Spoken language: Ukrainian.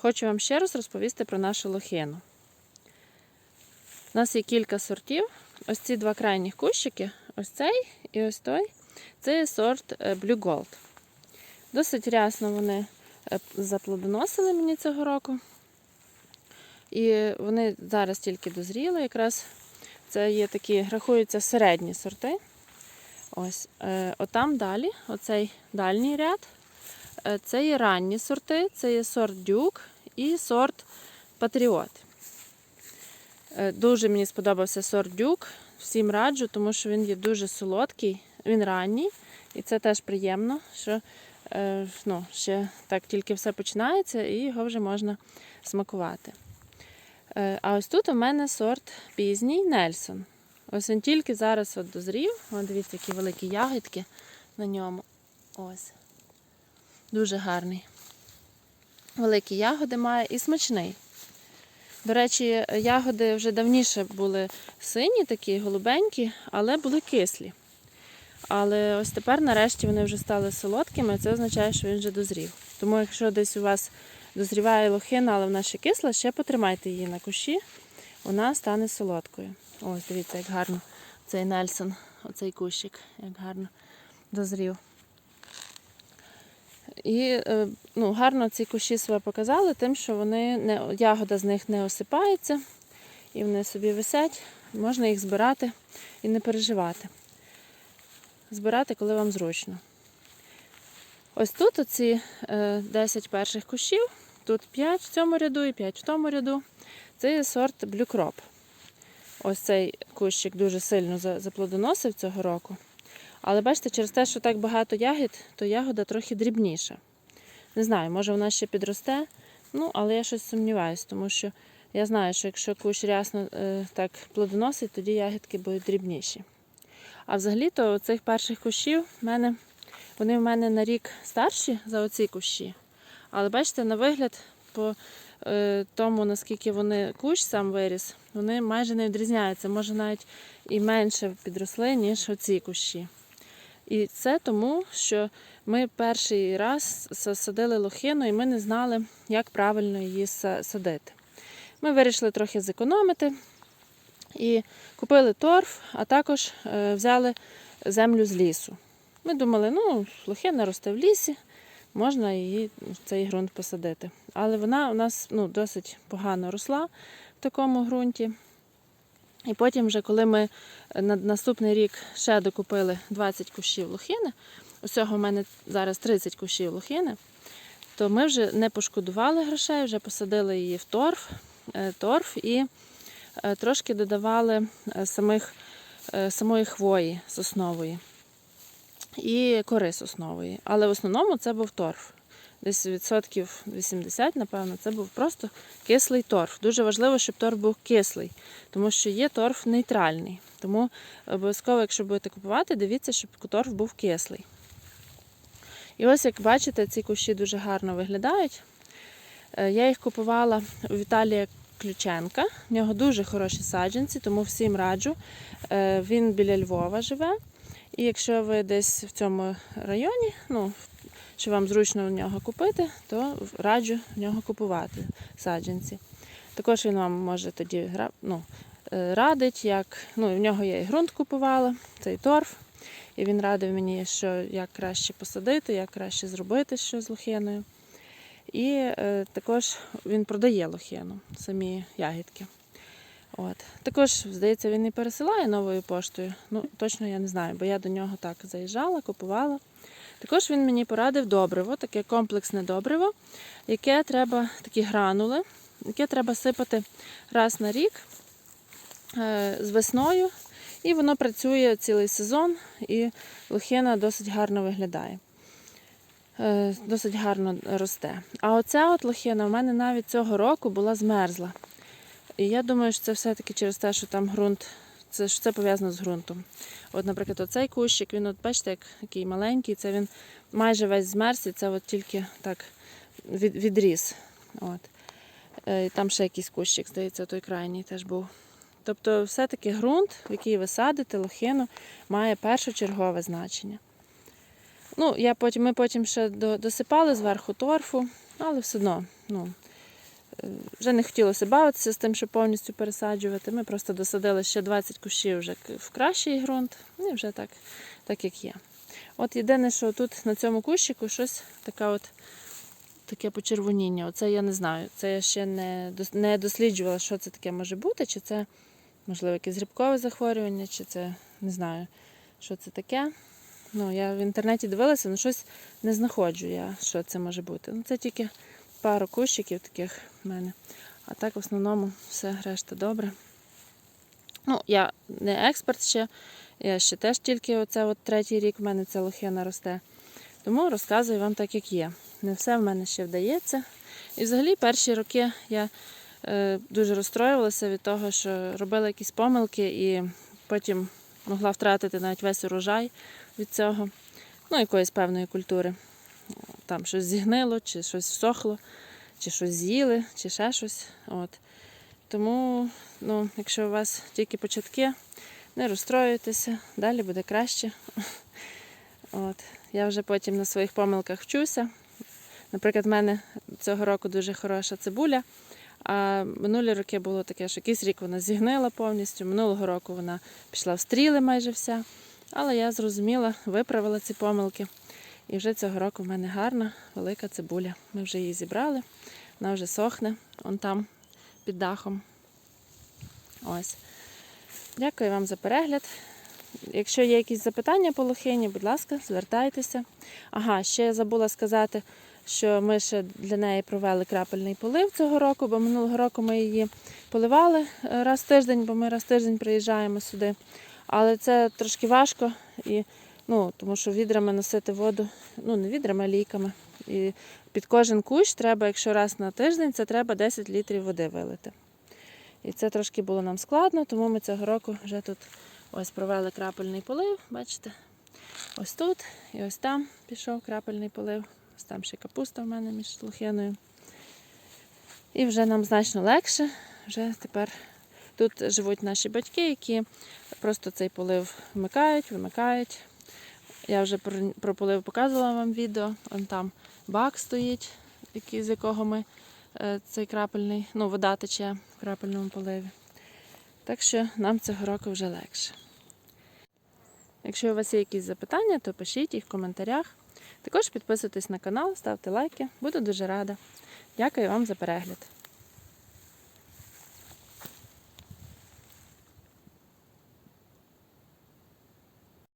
Хочу вам ще раз розповісти про нашу лохину. У нас є кілька сортів. Ось ці два крайніх кущики, ось цей і ось той. Це сорт е, Blue Gold. Досить рясно вони е, заплодоносили мені цього року. І вони зараз тільки дозріли. Якраз це є такі, рахуються середні сорти. Ось, е, отам далі, оцей дальній ряд. Е, Це є ранні сорти, це є сорт дюк і сорт патріот. Е, Дуже мені сподобався сорт дюк. Всім раджу, тому що він є дуже солодкий, він ранній, і це теж приємно, що е, ну, ще так тільки все починається, і його вже можна смакувати. А ось тут у мене сорт пізній Нельсон. Ось він тільки зараз от дозрів. От дивіться, які великі ягідки на ньому. Ось. Дуже гарний. Великі ягоди має і смачний. До речі, ягоди вже давніше були сині, такі голубенькі, але були кислі. Але ось тепер, нарешті, вони вже стали солодкими, це означає, що він вже дозрів. Тому, якщо десь у вас дозріває лохина, але вона ще кисла, ще потримайте її на кущі, вона стане солодкою. Ось, дивіться, як гарно цей Нельсон, оцей кущик, як гарно дозрів. І е, ну, гарно ці кущі себе показали, тим, що вони не, ягода з них не осипається, і вони собі висять, можна їх збирати і не переживати. Збирати, коли вам зручно. Ось тут оці е, 10 перших кущів, тут 5 в цьому ряду і 5 в тому ряду. Це є сорт Crop. Ось цей кущик дуже сильно заплодоносив цього року. Але бачите, через те, що так багато ягід, то ягода трохи дрібніша. Не знаю, може вона ще підросте, ну, але я щось сумніваюся, тому що я знаю, що якщо кущ рясно е, так плодоносить, тоді ягідки будуть дрібніші. А взагалі-то цих перших кущів в мене, вони в мене на рік старші за оці кущі. Але бачите, на вигляд, по е, тому, наскільки вони кущ сам виріс, вони майже не відрізняються. Може навіть і менше підросли, ніж оці кущі. І це тому, що ми перший раз садили лохину і ми не знали, як правильно її садити. Ми вирішили трохи зекономити і купили торф, а також е, взяли землю з лісу. Ми думали, ну, лохина росте в лісі, можна її в цей ґрунт посадити. Але вона у нас ну, досить погано росла в такому ґрунті. І потім, вже, коли ми на наступний рік ще докупили 20 кущів лохини, усього в мене зараз 30 кущів лохини, то ми вже не пошкодували грошей, вже посадили її в торф, е, торф і е, трошки додавали е, самих, е, самої хвої соснової і кори соснової. Але в основному це був торф. Десь відсотків 80, напевно, це був просто кислий торф. Дуже важливо, щоб торф був кислий, тому що є торф нейтральний. Тому обов'язково, якщо будете купувати, дивіться, щоб торф був кислий. І ось, як бачите, ці кущі дуже гарно виглядають. Е, Я їх купувала у Віталія Ключенка. В нього дуже хороші саджанці, тому всім раджу. Е, Він біля Львова живе. І якщо ви десь в цьому районі, ну, що вам зручно в нього купити, то раджу в нього купувати саджанці. Також він вам може тоді ну, е, радить, як ну, в нього я і ґрунт купувала, цей торф. І він радив мені, що як краще посадити, як краще зробити що з лохиною. І е, також він продає лохину, самі ягідки. От. Також, здається, він і пересилає новою поштою. Ну, точно я не знаю, бо я до нього так заїжджала, купувала. Також він мені порадив добриво, таке комплексне добриво, яке треба, такі гранули, яке треба сипати раз на рік е, з весною. І воно працює цілий сезон, і лохина досить гарно виглядає. Е, Досить гарно росте. А оця от лохина в мене навіть цього року була змерзла. І я думаю, що це все-таки через те, що там ґрунт, це що це пов'язано з ґрунтом. От, наприклад, оцей кущик, він, от бачите, як, який маленький, це він майже весь змерз, і це от тільки так від, відріс. От. Е, і Там ще якийсь кущик, здається, той крайній теж був. Тобто, все-таки ґрунт, в який ви садите лохину, має першочергове значення. Ну, я потім, ми потім ще досипали зверху торфу, але все одно, ну, вже не хотілося бавитися з тим, щоб повністю пересаджувати. Ми просто досадили ще 20 кущів вже в кращий ґрунт, ну і вже так, так як є. От єдине, що тут на цьому кущику щось таке от таке почервоніння. Оце я не знаю. Це я ще не, не досліджувала, що це таке може бути, чи це, можливо, якесь грибкове захворювання, чи це не знаю, що це таке. Ну, я в інтернеті дивилася, але щось не знаходжу я, що це може бути. Ну, це тільки пару кущиків таких в мене. А так в основному все решта добре. Ну, я не експерт ще, я ще теж тільки оце от третій рік в мене ця лохина росте. Тому розказую вам так, як є. Не все в мене ще вдається. І взагалі перші роки я е, дуже розстроювалася від того, що робила якісь помилки і потім могла втратити навіть весь урожай від цього, ну, якоїсь певної культури. Там щось зігнило, чи щось всохло, чи щось з'їли, чи ще щось. От. Тому, ну, якщо у вас тільки початки, не розстроюйтеся, далі буде краще. От. Я вже потім на своїх помилках вчуся. Наприклад, в мене цього року дуже хороша цибуля. А минулі роки було таке, що якийсь рік вона зігнила повністю. Минулого року вона пішла в стріли майже вся. Але я зрозуміла, виправила ці помилки. І вже цього року в мене гарна, велика цибуля. Ми вже її зібрали, вона вже сохне, он там під дахом. Ось. Дякую вам за перегляд. Якщо є якісь запитання по лохині, будь ласка, звертайтеся. Ага, ще я забула сказати, що ми ще для неї провели крапельний полив цього року, бо минулого року ми її поливали е, раз в тиждень, бо ми раз в тиждень приїжджаємо сюди. Але це трошки важко, і, ну, тому що відрами носити воду, ну не відрами, а лійками. І під кожен кущ треба, якщо раз на тиждень, це треба 10 літрів води вилити. І це трошки було нам складно, тому ми цього року вже тут ось провели крапельний полив, бачите? Ось тут і ось там пішов крапельний полив. Ось там ще капуста в мене між лохиною. І вже нам значно легше. Вже тепер тут живуть наші батьки, які просто цей полив вмикають, вимикають. Я вже про, полив показувала вам відео. Вон там бак стоїть, який, з якого ми е, цей крапельний, ну, вода тече в крапельному поливі. Так що нам цього року вже легше. Якщо у вас є якісь запитання, то пишіть їх в коментарях. Також підписуйтесь на канал, ставте лайки. Буду дуже рада. Дякую вам за перегляд.